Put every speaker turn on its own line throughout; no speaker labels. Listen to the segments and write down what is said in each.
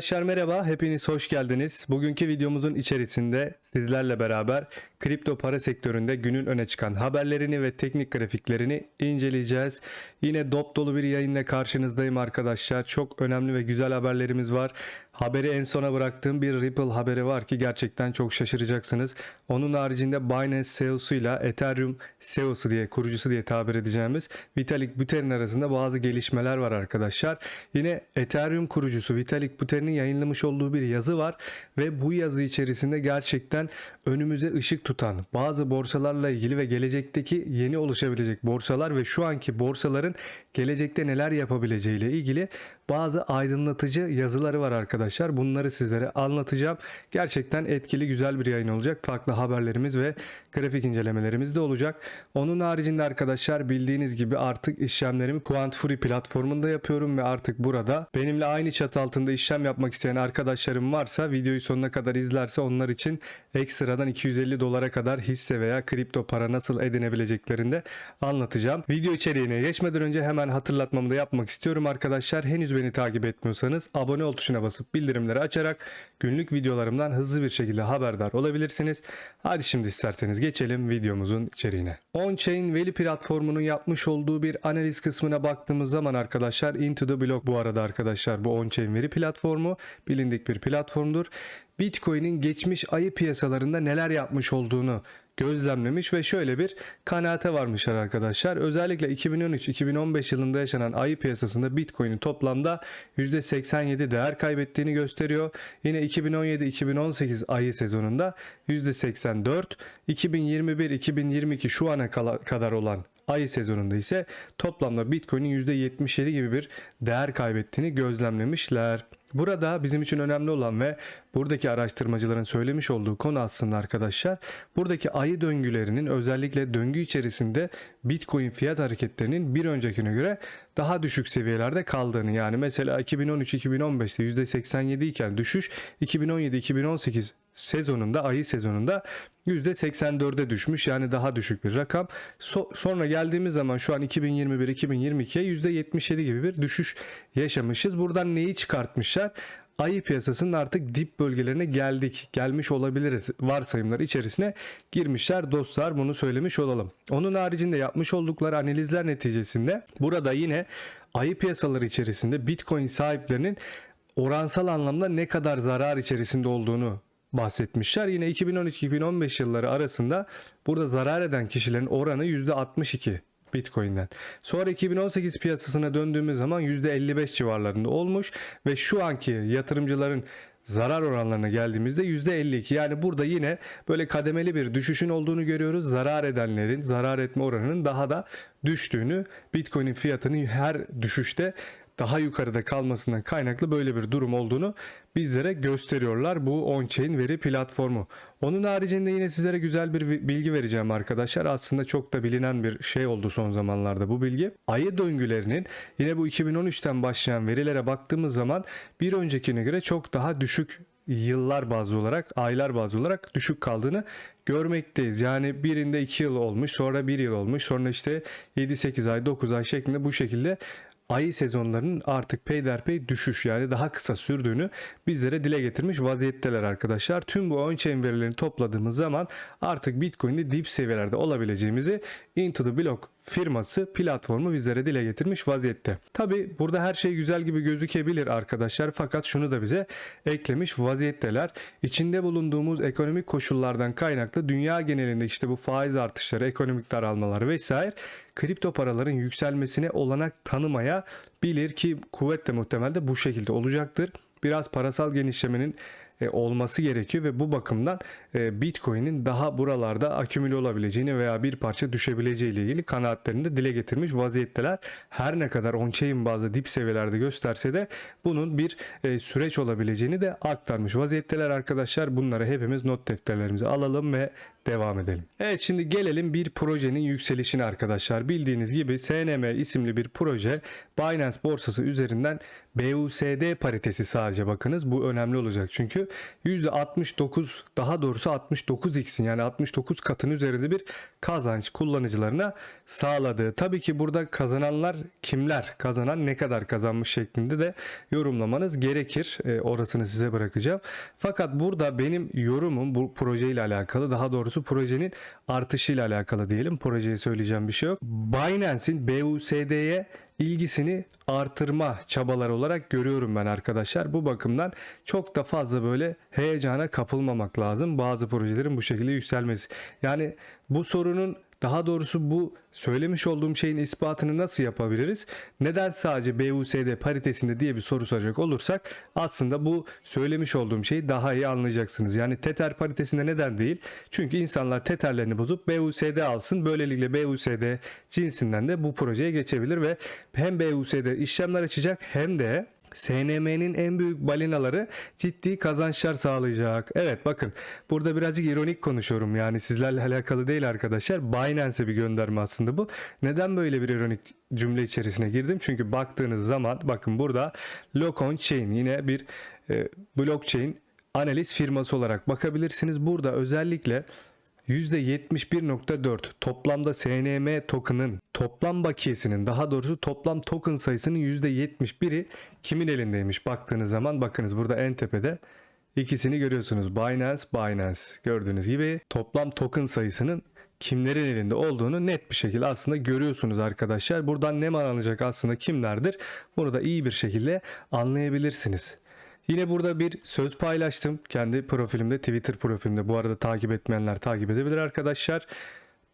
Arkadaşlar merhaba, hepiniz hoş geldiniz. Bugünkü videomuzun içerisinde sizlerle beraber kripto para sektöründe günün öne çıkan haberlerini ve teknik grafiklerini inceleyeceğiz. Yine dop dolu bir yayınla karşınızdayım arkadaşlar. Çok önemli ve güzel haberlerimiz var. Haberi en sona bıraktığım bir Ripple haberi var ki gerçekten çok şaşıracaksınız. Onun haricinde Binance CEO'su ile Ethereum CEO'su diye kurucusu diye tabir edeceğimiz Vitalik Buterin arasında bazı gelişmeler var arkadaşlar. Yine Ethereum kurucusu Vitalik Buterin'in yayınlamış olduğu bir yazı var ve bu yazı içerisinde gerçekten önümüze ışık tutan bazı borsalarla ilgili ve gelecekteki yeni oluşabilecek borsalar ve şu anki borsaların gelecekte neler yapabileceği ile ilgili bazı aydınlatıcı yazıları var arkadaşlar. Bunları sizlere anlatacağım. Gerçekten etkili güzel bir yayın olacak. Farklı haberlerimiz ve grafik incelemelerimiz de olacak. Onun haricinde arkadaşlar bildiğiniz gibi artık işlemlerimi Quant Free platformunda yapıyorum ve artık burada benimle aynı çatı altında işlem yapmak isteyen arkadaşlarım varsa videoyu sonuna kadar izlerse onlar için ekstradan 250 dolara kadar hisse veya kripto para nasıl edinebileceklerini de anlatacağım. Video içeriğine geçmeden önce hemen hatırlatmamı da yapmak istiyorum arkadaşlar. Henüz beni takip etmiyorsanız abone ol tuşuna basıp bildirimleri açarak günlük videolarımdan hızlı bir şekilde haberdar olabilirsiniz. Hadi şimdi isterseniz geçelim videomuzun içeriğine. On-Chain veri platformunun yapmış olduğu bir analiz kısmına baktığımız zaman arkadaşlar Into the Block bu arada arkadaşlar bu On-Chain veri platformu bilindik bir platformdur. Bitcoin'in geçmiş ayı piyasalarında neler yapmış olduğunu gözlemlemiş ve şöyle bir kanaate varmışlar arkadaşlar. Özellikle 2013-2015 yılında yaşanan ayı piyasasında Bitcoin'in toplamda %87 değer kaybettiğini gösteriyor. Yine 2017-2018 ayı sezonunda %84, 2021-2022 şu ana kadar olan ayı sezonunda ise toplamda Bitcoin'in %77 gibi bir değer kaybettiğini gözlemlemişler. Burada bizim için önemli olan ve buradaki araştırmacıların söylemiş olduğu konu aslında arkadaşlar buradaki ayı döngülerinin özellikle döngü içerisinde Bitcoin fiyat hareketlerinin bir öncekine göre daha düşük seviyelerde kaldığını yani mesela 2013-2015'te %87 iken düşüş 2017-2018 sezonunda ayı sezonunda %84'e düşmüş yani daha düşük bir rakam. So- sonra geldiğimiz zaman şu an 2021-2022'ye %77 gibi bir düşüş yaşamışız. Buradan neyi çıkartmışlar? Ayı piyasasının artık dip bölgelerine geldik. Gelmiş olabiliriz varsayımlar içerisine girmişler dostlar bunu söylemiş olalım. Onun haricinde yapmış oldukları analizler neticesinde burada yine ayı piyasaları içerisinde Bitcoin sahiplerinin oransal anlamda ne kadar zarar içerisinde olduğunu bahsetmişler. Yine 2013-2015 yılları arasında burada zarar eden kişilerin oranı %62 Bitcoin'den. Sonra 2018 piyasasına döndüğümüz zaman %55 civarlarında olmuş ve şu anki yatırımcıların zarar oranlarına geldiğimizde %52. Yani burada yine böyle kademeli bir düşüşün olduğunu görüyoruz. Zarar edenlerin zarar etme oranının daha da düştüğünü, Bitcoin'in fiyatının her düşüşte daha yukarıda kalmasından kaynaklı böyle bir durum olduğunu bizlere gösteriyorlar bu on-chain veri platformu. Onun haricinde yine sizlere güzel bir bilgi vereceğim arkadaşlar. Aslında çok da bilinen bir şey oldu son zamanlarda bu bilgi. Ayı döngülerinin yine bu 2013'ten başlayan verilere baktığımız zaman bir öncekine göre çok daha düşük yıllar bazlı olarak, aylar bazlı olarak düşük kaldığını görmekteyiz. Yani birinde 2 yıl olmuş, sonra 1 yıl olmuş, sonra işte 7-8 ay, 9 ay şeklinde bu şekilde ayı sezonlarının artık peyderpey düşüş yani daha kısa sürdüğünü bizlere dile getirmiş vaziyetteler arkadaşlar. Tüm bu on-chain verilerini topladığımız zaman artık Bitcoin'de dip seviyelerde olabileceğimizi Into the Block firması platformu bizlere dile getirmiş vaziyette. Tabi burada her şey güzel gibi gözükebilir arkadaşlar fakat şunu da bize eklemiş vaziyetteler. İçinde bulunduğumuz ekonomik koşullardan kaynaklı dünya genelinde işte bu faiz artışları, ekonomik daralmalar vesaire kripto paraların yükselmesine olanak tanımaya bilir ki kuvvetle muhtemelde bu şekilde olacaktır. Biraz parasal genişlemenin olması gerekiyor ve bu bakımdan e, Bitcoin'in daha buralarda akümüle olabileceğini veya bir parça düşebileceği ile ilgili kanaatlerini de dile getirmiş vaziyetteler. Her ne kadar on-chain bazı dip seviyelerde gösterse de bunun bir e, süreç olabileceğini de aktarmış vaziyetteler arkadaşlar. Bunları hepimiz not defterlerimize alalım ve devam edelim. Evet şimdi gelelim bir projenin yükselişine arkadaşlar. Bildiğiniz gibi SNM isimli bir proje Binance borsası üzerinden BUSD paritesi sadece bakınız. Bu önemli olacak çünkü %69 daha doğrusu 69x'in yani 69 katın üzerinde bir kazanç kullanıcılarına sağladı. Tabii ki burada kazananlar kimler? Kazanan ne kadar kazanmış şeklinde de yorumlamanız gerekir. E, orasını size bırakacağım. Fakat burada benim yorumum bu projeyle alakalı daha doğrusu projenin artışıyla alakalı diyelim. Projeyi söyleyeceğim bir şey yok. Binance'in BUSD'ye ilgisini artırma çabaları olarak görüyorum ben arkadaşlar. Bu bakımdan çok da fazla böyle heyecana kapılmamak lazım. Bazı projelerin bu şekilde yükselmesi. Yani bu sorunun daha doğrusu bu söylemiş olduğum şeyin ispatını nasıl yapabiliriz? Neden sadece BUSD paritesinde diye bir soru soracak olursak aslında bu söylemiş olduğum şeyi daha iyi anlayacaksınız. Yani Tether paritesinde neden değil? Çünkü insanlar Tether'lerini bozup BUSD alsın. Böylelikle BUSD cinsinden de bu projeye geçebilir ve hem BUSD işlemler açacak hem de SNM'nin en büyük balinaları ciddi kazançlar sağlayacak. Evet bakın burada birazcık ironik konuşuyorum yani sizlerle alakalı değil arkadaşlar. Binance'e bir gönderme aslında bu. Neden böyle bir ironik cümle içerisine girdim? Çünkü baktığınız zaman bakın burada Locon Chain yine bir e, blockchain analiz firması olarak bakabilirsiniz. Burada özellikle %71.4 toplamda SNM token'ın toplam bakiyesinin daha doğrusu toplam token sayısının %71'i kimin elindeymiş baktığınız zaman bakınız burada en tepede ikisini görüyorsunuz. Binance, Binance. Gördüğünüz gibi toplam token sayısının kimlerin elinde olduğunu net bir şekilde aslında görüyorsunuz arkadaşlar. Buradan ne alınacak aslında kimlerdir? Bunu da iyi bir şekilde anlayabilirsiniz. Yine burada bir söz paylaştım kendi profilimde Twitter profilimde. Bu arada takip etmeyenler takip edebilir arkadaşlar.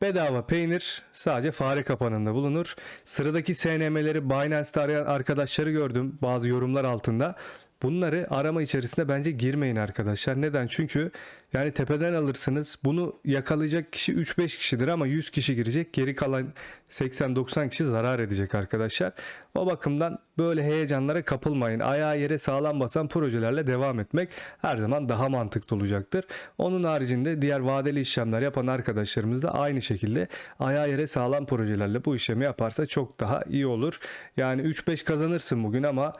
Bedava peynir sadece fare kapanında bulunur. Sıradaki SNM'leri Binance'te arayan arkadaşları gördüm bazı yorumlar altında. Bunları arama içerisinde bence girmeyin arkadaşlar. Neden? Çünkü yani tepeden alırsınız. Bunu yakalayacak kişi 3-5 kişidir ama 100 kişi girecek. Geri kalan 80-90 kişi zarar edecek arkadaşlar. O bakımdan böyle heyecanlara kapılmayın. Ayağı yere sağlam basan projelerle devam etmek her zaman daha mantıklı olacaktır. Onun haricinde diğer vadeli işlemler yapan arkadaşlarımız da aynı şekilde ayağı yere sağlam projelerle bu işlemi yaparsa çok daha iyi olur. Yani 3-5 kazanırsın bugün ama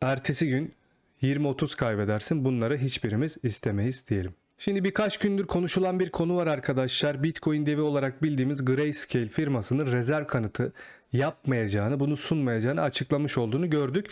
ertesi gün 20-30 kaybedersin. Bunları hiçbirimiz istemeyiz diyelim. Şimdi birkaç gündür konuşulan bir konu var arkadaşlar. Bitcoin devi olarak bildiğimiz Grayscale firmasının rezerv kanıtı yapmayacağını, bunu sunmayacağını açıklamış olduğunu gördük.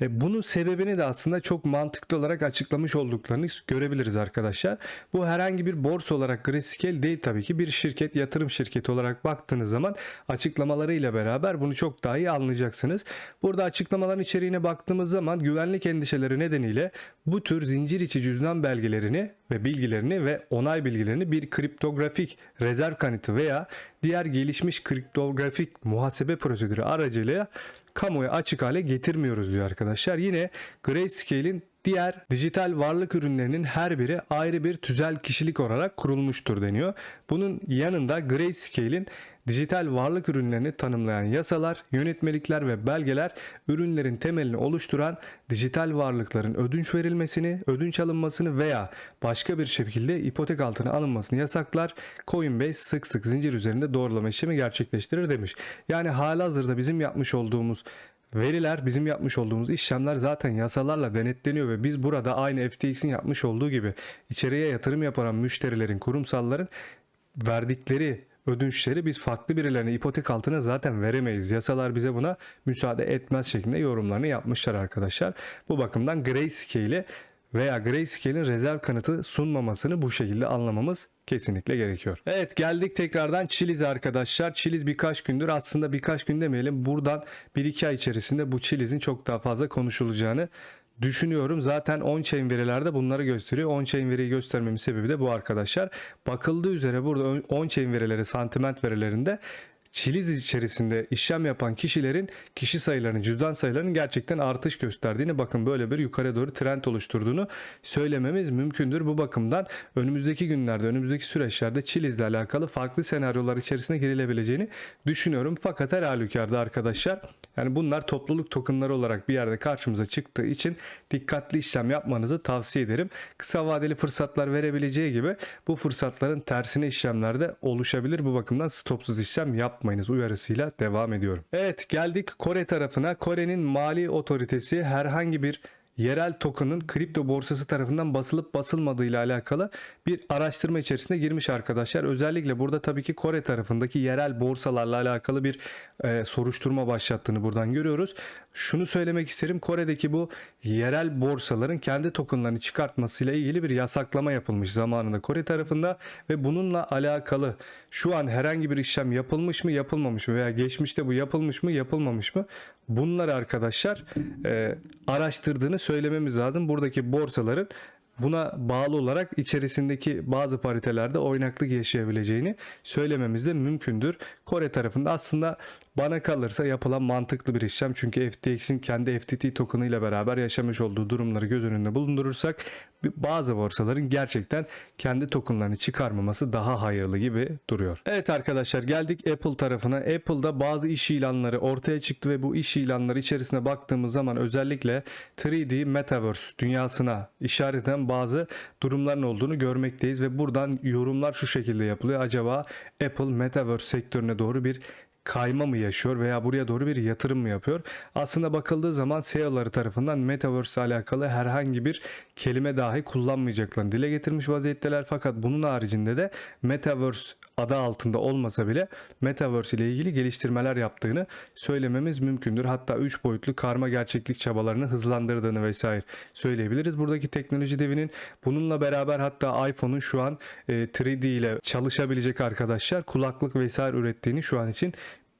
Bunun sebebini de aslında çok mantıklı olarak açıklamış olduklarını görebiliriz arkadaşlar. Bu herhangi bir borsa olarak Grayscale değil tabii ki bir şirket, yatırım şirketi olarak baktığınız zaman açıklamalarıyla beraber bunu çok daha iyi anlayacaksınız. Burada açıklamaların içeriğine baktığımız zaman güvenlik endişeleri nedeniyle bu tür zincir içi cüzdan belgelerini ve bilgilerini ve onay bilgilerini bir kriptografik rezerv kanıtı veya diğer gelişmiş kriptografik muhasebe prosedürü aracılığıyla kamuya açık hale getirmiyoruz diyor arkadaşlar. Yine Grayscale'in diğer dijital varlık ürünlerinin her biri ayrı bir tüzel kişilik olarak kurulmuştur deniyor. Bunun yanında Grayscale'in dijital varlık ürünlerini tanımlayan yasalar, yönetmelikler ve belgeler ürünlerin temelini oluşturan dijital varlıkların ödünç verilmesini, ödünç alınmasını veya başka bir şekilde ipotek altına alınmasını yasaklar. Coinbase sık sık zincir üzerinde doğrulama işlemi gerçekleştirir demiş. Yani halihazırda bizim yapmış olduğumuz veriler bizim yapmış olduğumuz işlemler zaten yasalarla denetleniyor ve biz burada aynı FTX'in yapmış olduğu gibi içeriye yatırım yapan müşterilerin, kurumsalların verdikleri ödünçleri biz farklı birilerine ipotek altına zaten veremeyiz. Yasalar bize buna müsaade etmez şeklinde yorumlarını yapmışlar arkadaşlar. Bu bakımdan Grayscale'i veya Grayscale'in rezerv kanıtı sunmamasını bu şekilde anlamamız kesinlikle gerekiyor. Evet geldik tekrardan Chiliz arkadaşlar. Chiliz birkaç gündür aslında birkaç gün demeyelim buradan 1-2 ay içerisinde bu Chiliz'in çok daha fazla konuşulacağını düşünüyorum. Zaten on-chain verilerde bunları gösteriyor. On-chain veriyi göstermemin sebebi de bu arkadaşlar. Bakıldığı üzere burada on-chain verileri, sentiment verilerinde Çiliz içerisinde işlem yapan kişilerin kişi sayılarının, cüzdan sayılarının gerçekten artış gösterdiğini bakın böyle bir yukarı doğru trend oluşturduğunu söylememiz mümkündür. Bu bakımdan önümüzdeki günlerde, önümüzdeki süreçlerde Çiliz'le alakalı farklı senaryolar içerisine girilebileceğini düşünüyorum. Fakat her halükarda arkadaşlar yani bunlar topluluk tokenları olarak bir yerde karşımıza çıktığı için dikkatli işlem yapmanızı tavsiye ederim. Kısa vadeli fırsatlar verebileceği gibi bu fırsatların tersine işlemlerde oluşabilir. Bu bakımdan stopsuz işlem yapmayınız uyarısıyla devam ediyorum. Evet geldik Kore tarafına. Kore'nin mali otoritesi herhangi bir yerel token'ın kripto borsası tarafından basılıp basılmadığı ile alakalı bir araştırma içerisine girmiş arkadaşlar. Özellikle burada tabii ki Kore tarafındaki yerel borsalarla alakalı bir e, soruşturma başlattığını buradan görüyoruz. Şunu söylemek isterim. Kore'deki bu yerel borsaların kendi tokenlarını çıkartmasıyla ilgili bir yasaklama yapılmış zamanında Kore tarafında ve bununla alakalı şu an herhangi bir işlem yapılmış mı yapılmamış mı veya geçmişte bu yapılmış mı yapılmamış mı bunları arkadaşlar e, araştırdığını söylememiz lazım. Buradaki borsaların buna bağlı olarak içerisindeki bazı paritelerde oynaklık yaşayabileceğini söylememiz de mümkündür. Kore tarafında aslında bana kalırsa yapılan mantıklı bir işlem. Çünkü FTX'in kendi FTT token'ı ile beraber yaşamış olduğu durumları göz önünde bulundurursak bazı borsaların gerçekten kendi tokenlarını çıkarmaması daha hayırlı gibi duruyor. Evet arkadaşlar geldik Apple tarafına. Apple'da bazı iş ilanları ortaya çıktı ve bu iş ilanları içerisine baktığımız zaman özellikle 3D Metaverse dünyasına işaret eden bazı durumların olduğunu görmekteyiz ve buradan yorumlar şu şekilde yapılıyor. Acaba Apple Metaverse sektörüne doğru bir kayma mı yaşıyor veya buraya doğru bir yatırım mı yapıyor? Aslında bakıldığı zaman CEO'ları tarafından Metaverse ile alakalı herhangi bir kelime dahi kullanmayacaklarını dile getirmiş vaziyetteler. Fakat bunun haricinde de Metaverse adı altında olmasa bile Metaverse ile ilgili geliştirmeler yaptığını söylememiz mümkündür. Hatta 3 boyutlu karma gerçeklik çabalarını hızlandırdığını vesaire söyleyebiliriz. Buradaki teknoloji devinin bununla beraber hatta iPhone'un şu an 3D ile çalışabilecek arkadaşlar kulaklık vesaire ürettiğini şu an için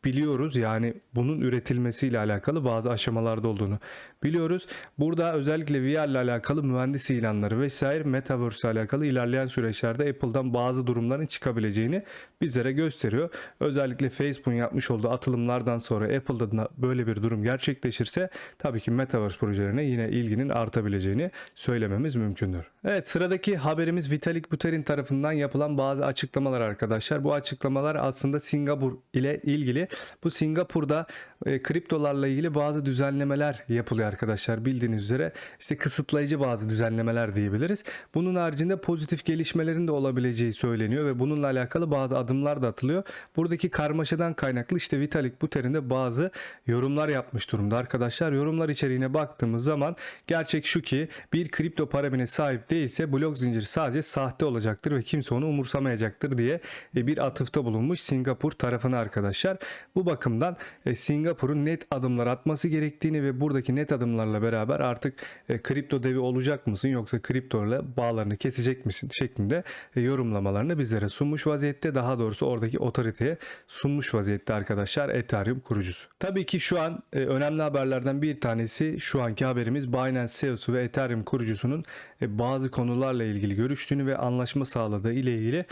biliyoruz. Yani bunun üretilmesiyle alakalı bazı aşamalarda olduğunu biliyoruz. Burada özellikle VR ile alakalı mühendis ilanları vesaire Metaverse ile alakalı ilerleyen süreçlerde Apple'dan bazı durumların çıkabileceğini bizlere gösteriyor. Özellikle Facebook'un yapmış olduğu atılımlardan sonra Apple'da da böyle bir durum gerçekleşirse tabii ki Metaverse projelerine yine ilginin artabileceğini söylememiz mümkündür. Evet sıradaki haberimiz Vitalik Buterin tarafından yapılan bazı açıklamalar arkadaşlar. Bu açıklamalar aslında Singapur ile ilgili. Bu Singapur'da e, kriptolarla ilgili bazı düzenlemeler yapılıyor arkadaşlar. Bildiğiniz üzere işte kısıtlayıcı bazı düzenlemeler diyebiliriz. Bunun haricinde pozitif gelişmelerin de olabileceği söyleniyor ve bununla alakalı bazı adımlar da atılıyor. Buradaki karmaşadan kaynaklı işte Vitalik Buterin de bazı yorumlar yapmış durumda arkadaşlar. Yorumlar içeriğine baktığımız zaman gerçek şu ki bir kripto para birine sahip değilse blok zinciri sadece sahte olacaktır ve kimse onu umursamayacaktır diye e, bir atıfta bulunmuş Singapur tarafına arkadaşlar. Bu bakımdan e, Singapur'un net adımlar atması gerektiğini ve buradaki net adımlarla beraber artık e, kripto devi olacak mısın yoksa kripto ile bağlarını kesecek misin şeklinde yorumlamalarını bizlere sunmuş vaziyette. Daha doğrusu oradaki otoriteye sunmuş vaziyette arkadaşlar Ethereum kurucusu. Tabii ki şu an önemli haberlerden bir tanesi şu anki haberimiz Binance CEO'su ve Ethereum kurucusunun bazı konularla ilgili görüştüğünü ve anlaşma sağladığı ile ilgili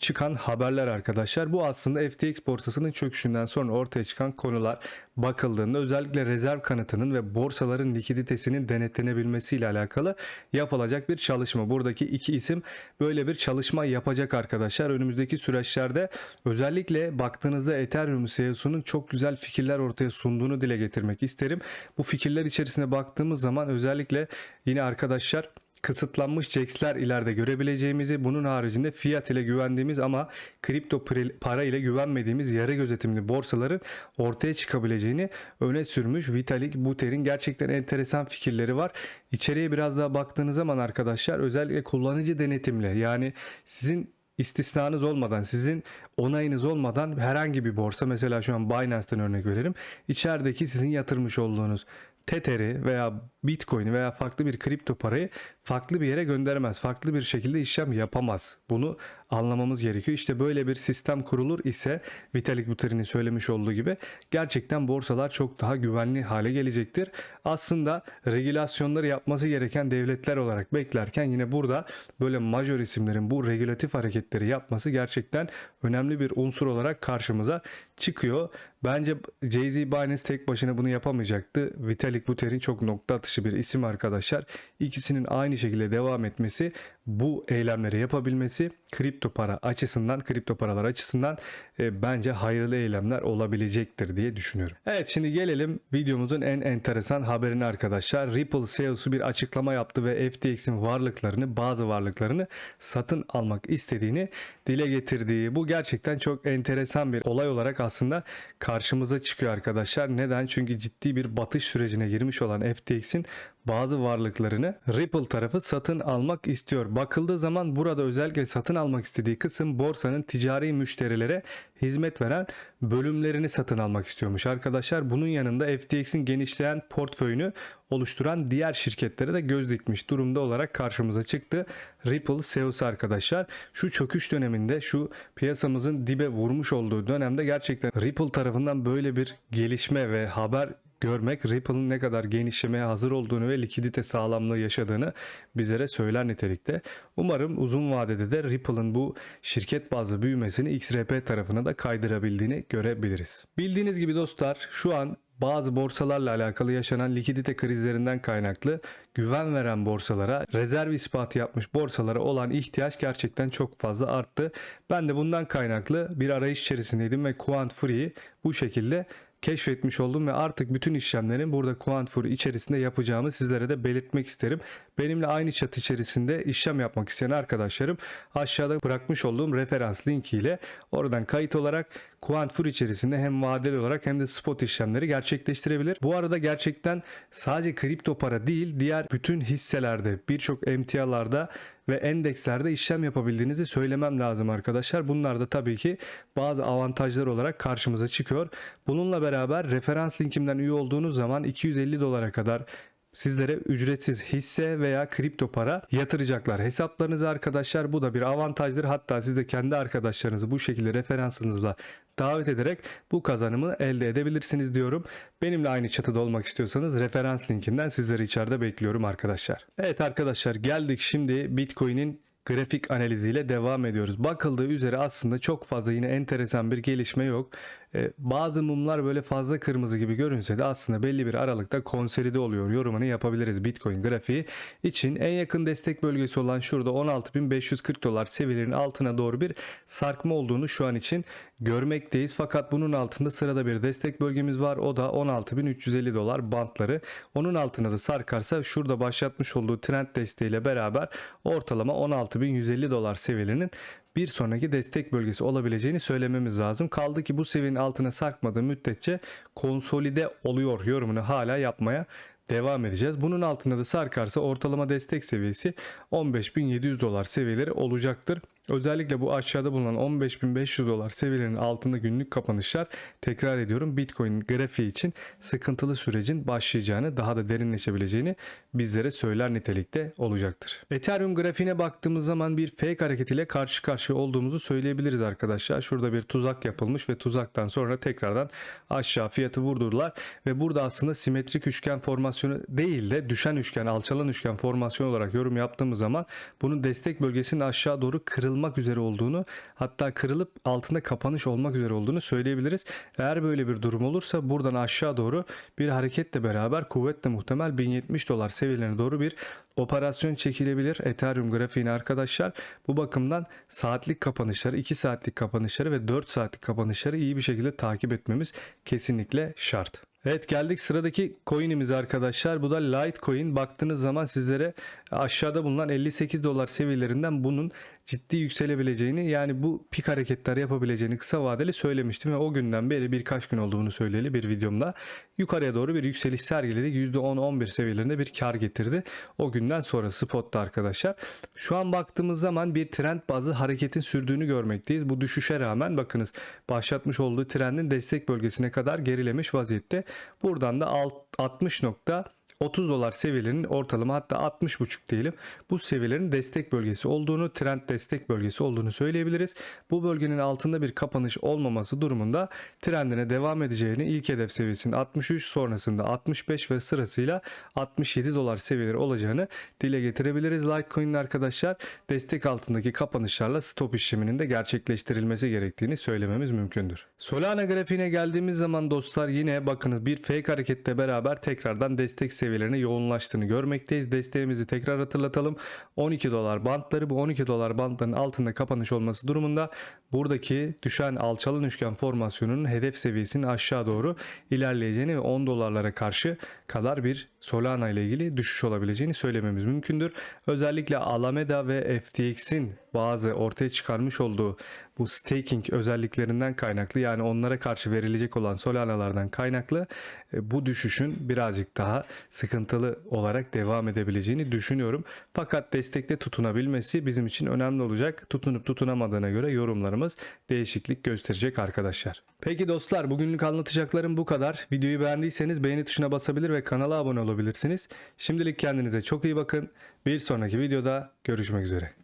çıkan haberler arkadaşlar. Bu aslında FTX borsasının çöküşünden sonra ortaya çıkan konular bakıldığında özellikle rezerv kanıtının ve borsaların likiditesinin denetlenebilmesiyle alakalı yapılacak bir çalışma. Buradaki iki isim böyle bir çalışma yapacak arkadaşlar. Önümüzdeki süreçlerde özellikle baktığınızda Ethereum CEO'sunun çok güzel fikirler ortaya sunduğunu dile getirmek isterim. Bu fikirler içerisine baktığımız zaman özellikle yine arkadaşlar kısıtlanmış CEX'ler ileride görebileceğimizi, bunun haricinde fiyat ile güvendiğimiz ama kripto para ile güvenmediğimiz yarı gözetimli borsaların ortaya çıkabileceğini öne sürmüş. Vitalik Buterin gerçekten enteresan fikirleri var. İçeriye biraz daha baktığınız zaman arkadaşlar özellikle kullanıcı denetimli yani sizin istisnanız olmadan, sizin onayınız olmadan herhangi bir borsa mesela şu an Binance'ten örnek verelim. İçerideki sizin yatırmış olduğunuz Tether'i veya Bitcoin veya farklı bir kripto parayı farklı bir yere gönderemez. Farklı bir şekilde işlem yapamaz. Bunu anlamamız gerekiyor. İşte böyle bir sistem kurulur ise Vitalik Buterin'in söylemiş olduğu gibi gerçekten borsalar çok daha güvenli hale gelecektir. Aslında regülasyonları yapması gereken devletler olarak beklerken yine burada böyle majör isimlerin bu regülatif hareketleri yapması gerçekten önemli bir unsur olarak karşımıza çıkıyor. Bence Jay-Z Binance tek başına bunu yapamayacaktı. Vitalik Buterin çok nokta atışı bir isim arkadaşlar. İkisinin aynı şekilde devam etmesi, bu eylemleri yapabilmesi kripto para açısından, kripto paralar açısından e, bence hayırlı eylemler olabilecektir diye düşünüyorum. Evet şimdi gelelim videomuzun en enteresan haberine arkadaşlar. Ripple CEO'su bir açıklama yaptı ve FTX'in varlıklarını, bazı varlıklarını satın almak istediğini dile getirdiği. Bu gerçekten çok enteresan bir olay olarak aslında karşımıza çıkıyor arkadaşlar. Neden? Çünkü ciddi bir batış sürecine girmiş olan FTX'in bazı varlıklarını Ripple tarafı satın almak istiyor. Bakıldığı zaman burada özellikle satın almak istediği kısım borsanın ticari müşterilere hizmet veren bölümlerini satın almak istiyormuş arkadaşlar. Bunun yanında FTX'in genişleyen portföyünü oluşturan diğer şirketlere de göz dikmiş durumda olarak karşımıza çıktı. Ripple CEO'su arkadaşlar şu çöküş döneminde şu piyasamızın dibe vurmuş olduğu dönemde gerçekten Ripple tarafından böyle bir gelişme ve haber görmek Ripple'ın ne kadar genişlemeye hazır olduğunu ve likidite sağlamlığı yaşadığını bizlere söyler nitelikte. Umarım uzun vadede de Ripple'ın bu şirket bazlı büyümesini XRP tarafına da kaydırabildiğini görebiliriz. Bildiğiniz gibi dostlar şu an bazı borsalarla alakalı yaşanan likidite krizlerinden kaynaklı güven veren borsalara, rezerv ispatı yapmış borsalara olan ihtiyaç gerçekten çok fazla arttı. Ben de bundan kaynaklı bir arayış içerisindeydim ve Quant Free'yi bu şekilde keşfetmiş oldum ve artık bütün işlemlerin burada Quantfur içerisinde yapacağımı sizlere de belirtmek isterim. Benimle aynı çatı içerisinde işlem yapmak isteyen arkadaşlarım aşağıda bırakmış olduğum referans linki ile oradan kayıt olarak Quantfur içerisinde hem vadeli olarak hem de spot işlemleri gerçekleştirebilir. Bu arada gerçekten sadece kripto para değil diğer bütün hisselerde birçok emtialarda ve endekslerde işlem yapabildiğinizi söylemem lazım arkadaşlar. Bunlar da tabii ki bazı avantajlar olarak karşımıza çıkıyor. Bununla beraber referans linkimden üye olduğunuz zaman 250 dolara kadar sizlere ücretsiz hisse veya kripto para yatıracaklar hesaplarınızı arkadaşlar. Bu da bir avantajdır. Hatta siz de kendi arkadaşlarınızı bu şekilde referansınızla davet ederek bu kazanımı elde edebilirsiniz diyorum. Benimle aynı çatıda olmak istiyorsanız referans linkinden sizleri içeride bekliyorum arkadaşlar. Evet arkadaşlar geldik şimdi Bitcoin'in grafik analiziyle devam ediyoruz. Bakıldığı üzere aslında çok fazla yine enteresan bir gelişme yok. Ee, bazı mumlar böyle fazla kırmızı gibi görünse de aslında belli bir aralıkta konsolide oluyor. Yorumunu yapabiliriz Bitcoin grafiği için. En yakın destek bölgesi olan şurada 16.540 dolar seviyelerinin altına doğru bir sarkma olduğunu şu an için görmekteyiz. Fakat bunun altında sırada bir destek bölgemiz var. O da 16.350 dolar bantları. Onun altına da sarkarsa şurada başlatmış olduğu trend desteğiyle beraber ortalama 16.150 dolar seviyelerinin bir sonraki destek bölgesi olabileceğini söylememiz lazım. Kaldı ki bu seviyenin altına sarkmadığı müddetçe konsolide oluyor yorumunu hala yapmaya devam edeceğiz. Bunun altında da sarkarsa ortalama destek seviyesi 15.700 dolar seviyeleri olacaktır. Özellikle bu aşağıda bulunan 15.500 dolar seviyelerinin altında günlük kapanışlar tekrar ediyorum Bitcoin grafiği için sıkıntılı sürecin başlayacağını daha da derinleşebileceğini bizlere söyler nitelikte olacaktır. Ethereum grafiğine baktığımız zaman bir fake hareketiyle karşı karşıya olduğumuzu söyleyebiliriz arkadaşlar. Şurada bir tuzak yapılmış ve tuzaktan sonra tekrardan aşağı fiyatı vurdurdular ve burada aslında simetrik üçgen formasyonu değil de düşen üçgen, alçalan üçgen formasyon olarak yorum yaptığımız zaman bunun destek bölgesinin aşağı doğru kırılma kırılmak üzere olduğunu hatta kırılıp altında kapanış olmak üzere olduğunu söyleyebiliriz. Eğer böyle bir durum olursa buradan aşağı doğru bir hareketle beraber kuvvetle muhtemel 1070 dolar seviyelerine doğru bir operasyon çekilebilir Ethereum grafiğine arkadaşlar. Bu bakımdan saatlik kapanışları, 2 saatlik kapanışları ve 4 saatlik kapanışları iyi bir şekilde takip etmemiz kesinlikle şart. Evet geldik sıradaki coin'imize arkadaşlar. Bu da Litecoin. Baktığınız zaman sizlere aşağıda bulunan 58 dolar seviyelerinden bunun ciddi yükselebileceğini yani bu pik hareketler yapabileceğini kısa vadeli söylemiştim ve o günden beri birkaç gün olduğunu söyleyeli bir videomda yukarıya doğru bir yükseliş sergiledi. %10-11 seviyelerinde bir kar getirdi. O günden sonra spotta arkadaşlar. Şu an baktığımız zaman bir trend bazı hareketin sürdüğünü görmekteyiz. Bu düşüşe rağmen bakınız başlatmış olduğu trendin destek bölgesine kadar gerilemiş vaziyette. Buradan da alt 60 nokta 30 dolar seviyelerinin ortalama hatta 60.5 diyelim bu seviyelerin destek bölgesi olduğunu, trend destek bölgesi olduğunu söyleyebiliriz. Bu bölgenin altında bir kapanış olmaması durumunda trendine devam edeceğini ilk hedef seviyesinin 63 sonrasında 65 ve sırasıyla 67 dolar seviyeleri olacağını dile getirebiliriz. Litecoin'in arkadaşlar destek altındaki kapanışlarla stop işleminin de gerçekleştirilmesi gerektiğini söylememiz mümkündür. Solana grafiğine geldiğimiz zaman dostlar yine bakınız bir fake hareketle beraber tekrardan destek seviyelerine yoğunlaştığını görmekteyiz. Desteğimizi tekrar hatırlatalım. 12 dolar bantları bu 12 dolar bantların altında kapanış olması durumunda buradaki düşen alçalan üçgen formasyonunun hedef seviyesinin aşağı doğru ilerleyeceğini ve 10 dolarlara karşı kadar bir Solana ile ilgili düşüş olabileceğini söylememiz mümkündür. Özellikle Alameda ve FTX'in bazı ortaya çıkarmış olduğu bu staking özelliklerinden kaynaklı yani onlara karşı verilecek olan Solana'lardan kaynaklı e, bu düşüşün birazcık daha sıkıntılı olarak devam edebileceğini düşünüyorum. Fakat destekte tutunabilmesi bizim için önemli olacak. Tutunup tutunamadığına göre yorumlarımız değişiklik gösterecek arkadaşlar. Peki dostlar bugünlük anlatacaklarım bu kadar. Videoyu beğendiyseniz beğeni tuşuna basabilir ve kanala abone olabilirsiniz. Şimdilik kendinize çok iyi bakın. Bir sonraki videoda görüşmek üzere.